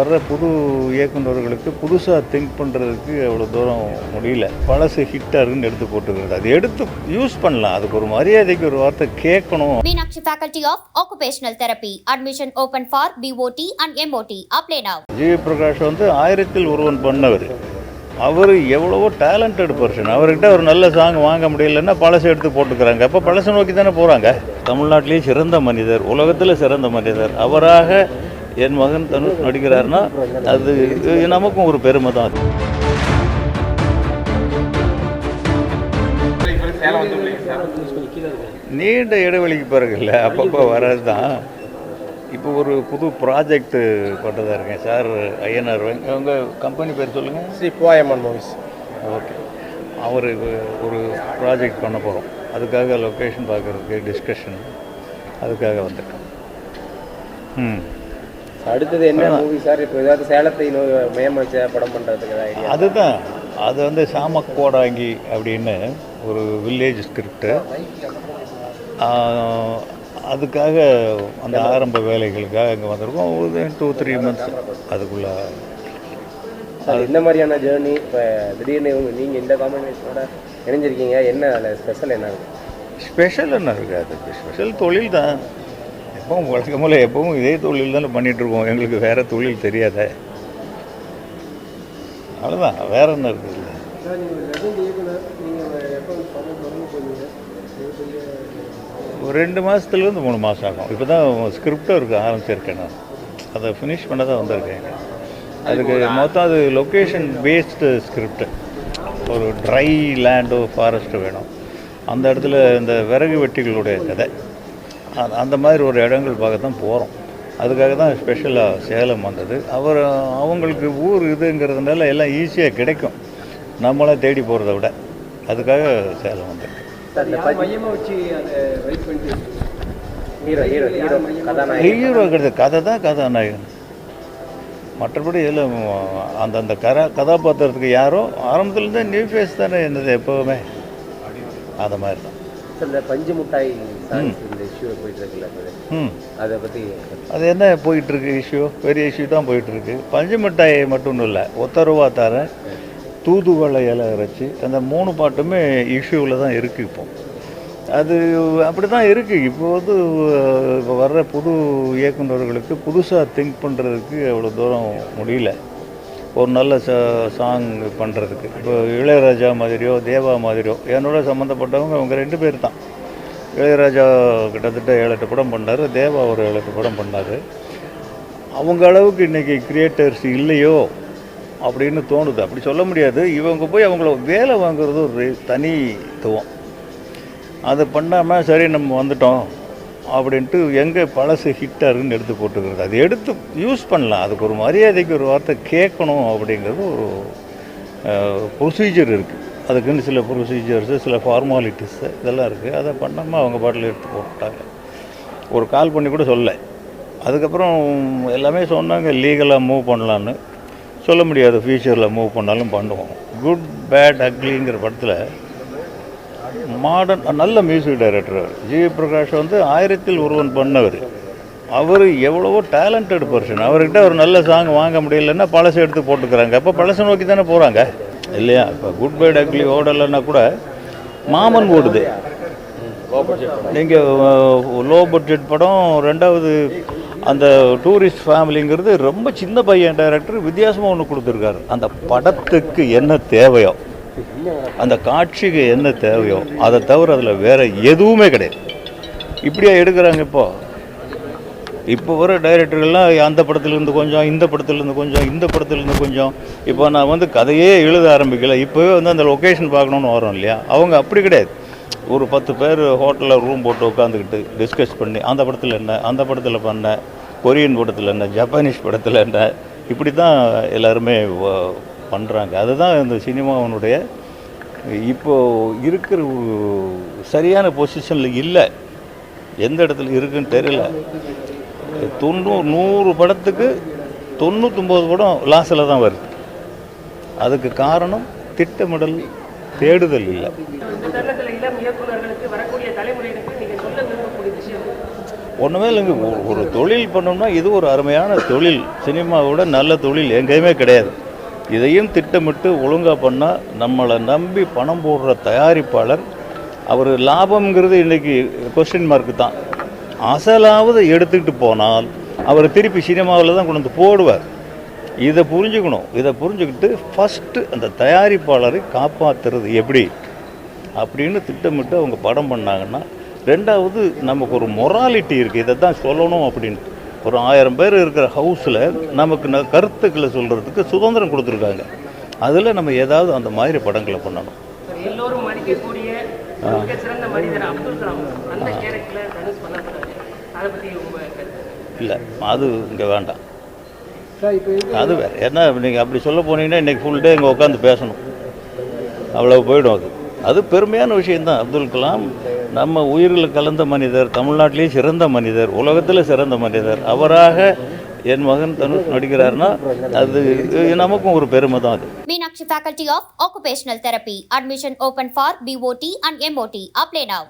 வர்ற புது இயக்குனர்களுக்கு புதுசாக திங்க் பண்ணுறதுக்கு அவ்வளோ தூரம் முடியல. பழசு ஹிட்டாக இருக்குன்னு எடுத்து போட்டுக்கிறது. அது எடுத்து யூஸ் பண்ணலாம். அதுக்கு ஒரு மரியாதைக்கு ஒரு வார்த்தை கேட்கணும். Meenakshi Faculty of Occupational Therapy. Admission open for BOT and MOT. Apply now. GV Prakash வந்து ஆயிரத்தில் ஒருவன் பண்ணவர். அவர் எவ்வளவோ டேலண்டட் பர்சன் அவர்கிட்ட ஒரு நல்ல சாங் வாங்க முடியலன்னா பழசை எடுத்து போட்டுக்கிறாங்க. அப்போ பழசை நோக்கி தானே போகிறாங்க தமிழ்நாட்டிலேயே சிறந்த மனிதர் உலகத்தில் சிறந்த மனிதர். அவராக என் மகன் தனுஷ் நடிக்கிறாருன்னா அது நமக்கும் ஒரு பெருமை தான். அது நீண்ட இடைவெளிக்கு பிறகு இல்லை அப்பப்போ வர்றது தான் இப்போ ஒரு புது ப்ராஜெக்ட் பண்ணுறதா இருக்கேன். சார் ஐயனார் உங்கள் கம்பெனி பேர் சொல்லுங்கள் ஸ்ரீ புவாயம்மன் மூவிஸ் ஓகே. அவர் ஒரு ப்ராஜெக்ட் பண்ண போகிறோம் அதுக்காக லொக்கேஷன் பார்க்குறதுக்கு டிஸ்கஷன் அதுக்காக வந்திருக்கேன் ம். அடுத்தது என்ன மூவி சார் இப்போ ஏதாவது சேலத்தை வச்ச படம் பண்ணுறதுக்கு அதுதான். அது வந்து சாமக்கோடாங்கி அப்படின்னு ஒரு வில்லேஜ் ஸ்கிரிப்டு அதுக்காக அந்த ஆரம்ப வேலைகளுக்காக இங்கே வந்திருக்கோம். ஒரு டூ த்ரீ மந்த்ஸ் அதுக்குள்ளே. இந்த மாதிரியான ஜேர்னி இப்போ திடீர்னு இவங்க நீங்கள் இந்த காம்பினேஷனோட இணைஞ்சிருக்கீங்க. என்ன அதில் ஸ்பெஷல் என்ன இருக்கு? ஸ்பெஷல் என்ன இருக்குது அதுக்கு ஸ்பெஷல் தொழில் தான். எப்பவும் வழக்கமில்ல எப்பவும் இதே தொழில் தானே பண்ணிகிட்ருக்கோம் எங்களுக்கு வேறு தொழில் தெரியாதே. அவ்வளோதான் வேற என்ன இருக்குது ஒரு ரெண்டு மாதத்துலேருந்து மூணு மாதம் ஆகும். இப்போ தான் ஸ்கிரிப்டும் இருக்க ஆரம்பிச்சிருக்கேன் நான். அதை ஃபினிஷ் பண்ண தான் வந்திருக்கேன். அதுக்கு மொத்தம் அது லொக்கேஷன் பேஸ்டு ஸ்கிரிப்ட் ஒரு ட்ரை லேண்டோ ஃபாரஸ்ட் வேணும். அந்த இடத்துல இந்த விறகு வெட்டிகளுடைய கதை. அந்த- அந்த மாதிரி ஒரு இடங்கள் பார்க்க தான் போகிறோம் அதுக்காக தான் ஸ்பெஷலாக சேலம் வந்தது. அவர் அவங்களுக்கு ஊர் இதுங்கிறதுனால எல்லாம் ஈஸியாக கிடைக்கும். நம்மளை தேடி போகிறத விட. அதுக்காக சேலம் பண்ணிட்டு ஹீரோ கிடையாது. கதை தான் கதாநாயகன். மற்றபடி இதில் அந்தந்த கரா கதாபாத்திரத்துக்கு யாரோ ஆரம்பத்துலேருந்தே நியூ ஃபேஸ் தானே இருந்தது எப்போவுமே. அந்த மாதிரி தான். பஞ்சு முட்டாய் இஷ்யூ போயிட்டு இருக்குல்ல அது. பற்றி அது என்ன போயிட்டுருக்கு இஷ்யூ பெரிய இஷ்யூ தான் போயிட்டுருக்கு பஞ்சு மிட்டாய் மட்டும் இல்லை. ஒத்த ரூபா தரேன் தூதுவளை இலை அரைச்சி. அந்த மூணு பாட்டுமே இஷ்யூவில் தான் இருக்குது இப்போ. அது அப்படி தான் இருக்குது இப்போ வந்து அஹ், இப்போ வர்ற புது இயக்குனர்களுக்கு புதுசாக திங்க் பண்ணுறதுக்கு அவ்வளோ தூரம் முடியல. ஒரு நல்ல ச சாங் பண்ணுறதுக்கு இப்போ இளையராஜா மாதிரியோ தேவா மாதிரியோ என்னோட சம்மந்தப்பட்டவங்க அவங்க ரெண்டு பேர் தான். இளையராஜா கிட்டத்தட்ட ஏழு எட்டு படம் பண்ணார் தேவா ஒரு ஏழு எட்டு படம் பண்ணார். அவங்க அளவுக்கு இன்றைக்கி கிரியேட்டர்ஸ் இல்லையோ அப்படின்னு தோணுது. அப்படி சொல்ல முடியாது. இவங்க போய் அவங்கள வேலை வாங்குறது ஒரு தனித்துவம். அதை பண்ணாமல் சரி நம்ம வந்துட்டோம் அப்படின்ட்டு எங்கே பழசு ஹிட்டாக எடுத்து போட்டுக்கிறது. அது எடுத்து யூஸ் பண்ணலாம். அதுக்கு ஒரு மரியாதைக்கு ஒரு வார்த்தை கேட்கணும் அப்படிங்கிறது ஒரு ப்ரொசீஜர் இருக்குது அதுக்குன்னு சில ப்ரொசீஜர்ஸு சில ஃபார்மாலிட்டிஸு இதெல்லாம் இருக்குது அதை பண்ணாமல் அவங்க பாட்டில் எடுத்து போட்டாங்க. ஒரு கால் பண்ணி கூட சொல்ல அதுக்கப்புறம் எல்லாமே சொன்னாங்க லீகலாக மூவ் பண்ணலான்னு சொல்ல முடியாது ஃப்யூச்சரில் மூவ் பண்ணாலும் பண்ணுவோம். குட் பேட் அக்லிங்கிற படத்தில் மாடர்ன் நல்ல மியூசிக் டைரக்டர் ஜி. பிரகாஷ் வந்து ஆயிரத்தில் ஒருவன் பண்ணவர். அவர் எவ்வளவோ டேலண்டட் பர்சன் அவர்கிட்ட ஒரு நல்ல சாங் வாங்க முடியலன்னா பழசை எடுத்து போட்டுக்கிறாங்க. அப்போ பழசை நோக்கி தானே போகிறாங்க இல்லையா? இப்போ குட் பை டக்லி ஓடலைன்னா கூட மாமன் ஓடுது. நீங்கள் லோ பட்ஜெட் படம் ரெண்டாவது அந்த டூரிஸ்ட் ஃபேமிலிங்கிறது ரொம்ப சின்ன பையன் டைரக்டர் வித்தியாசமாக ஒன்று கொடுத்துருக்காரு. அந்த படத்துக்கு என்ன தேவையோ அந்த காட்சிக்கு என்ன தேவையோ அதை தவிர அதில் வேற எதுவுமே கிடையாது. இப்படியா எடுக்கிறாங்க இப்போ? இப்போ வர டைரக்டர்கள்லாம் அந்த படத்துலேருந்து கொஞ்சம் இந்த படத்துலேருந்து கொஞ்சம் இந்த படத்துலேருந்து கொஞ்சம். இப்போ நான் வந்து கதையே எழுத ஆரம்பிக்கல. இப்போவே வந்து அந்த லொக்கேஷன் பார்க்கணுன்னு வரோம் இல்லையா? அவங்க அப்படி கிடையாது. ஒரு பத்து பேர் ஹோட்டலில் ரூம் போட்டு உட்காந்துக்கிட்டு டிஸ்கஸ் பண்ணி அந்த படத்தில் என்ன அந்த படத்தில் பண்ண கொரியன் படத்தில் என்ன ஜப்பானீஸ் படத்தில் என்ன இப்படி தான் எல்லாருமே பண்ணுறாங்க அதுதான் இந்த சினிமாவனுடைய இப்போது இருக்கிற ஒரு சரியான பொசிஷனில் இல்லை. எந்த இடத்துல இருக்குன்னு தெரியல. தொண்ணூறு நூறு படத்துக்கு தொண்ணூத்தொம்பது படம் லாஸில் தான் வருது. அதுக்கு காரணம் திட்டமிடல் தேடுதல் இல்லை. ஒன்றுமே இல்லைங்க. ஒரு- ஒரு தொழில் பண்ணோம்னா இது ஒரு அருமையான தொழில். சினிமாவோட நல்ல தொழில் எங்கேயுமே கிடையாது. இதையும் திட்டமிட்டு ஒழுங்காக பண்ணால் நம்மளை நம்பி பணம் போடுற தயாரிப்பாளர் அவர் லாபம்ங்கிறது இன்றைக்கி கொஸ்டின் மார்க்கு தான். அசலாவது எடுத்துக்கிட்டு போனால் அவர் திருப்பி சினிமாவில் தான் கொண்டு வந்து போடுவார். இதை புரிஞ்சுக்கணும். இதை புரிஞ்சுக்கிட்டு ஃபஸ்ட்டு அந்த தயாரிப்பாளரை காப்பாற்றுறது எப்படி? அப்படின்னு திட்டமிட்டு அவங்க படம் பண்ணாங்கன்னா ரெண்டாவது நமக்கு ஒரு மொராலிட்டி இருக்குது இதை தான் சொல்லணும் அப்படின்ட்டு ஒரு ஆயிரம் பேர் இருக்கிற ஹவுஸில் நமக்கு ந கருத்துக்களை சொல்கிறதுக்கு சுதந்திரம் கொடுத்துருக்காங்க. அதில் நம்ம ஏதாவது அந்த மாதிரி படங்களை பண்ணணும். எல்லோரும் மதிக்கக்கூடிய சிறந்த மனிதர் அப்துல் கலாம். அந்த கேரக்டர்ல தனுஷ் பண்ணப்படுறாரு அதை பத்தி உங்க கருத்து? இல்லை அது இங்கே வேண்டாம். அது வேறு. ஏன்னா நீங்கள் அப்படி சொல்ல போனீங்கன்னா இன்றைக்கி ஃபுல் டே இங்கே உட்காந்து பேசணும். அவ்வளோ போயிடும் அது. அது பெருமையான விஷயம்தான். அப்துல் கலாம் நம்ம உயிரில் கலந்த மனிதர் தமிழ்நாட்டிலேயே சிறந்த மனிதர் உலகத்தில் சிறந்த மனிதர். அவராக என் மகன் தனுஷ் நடிக்கிறாருன்னா அது நமக்கும் ஒரு பெருமை தான் அது Meenakshi faculty of occupational therapy admission open for BOT and MOT apply now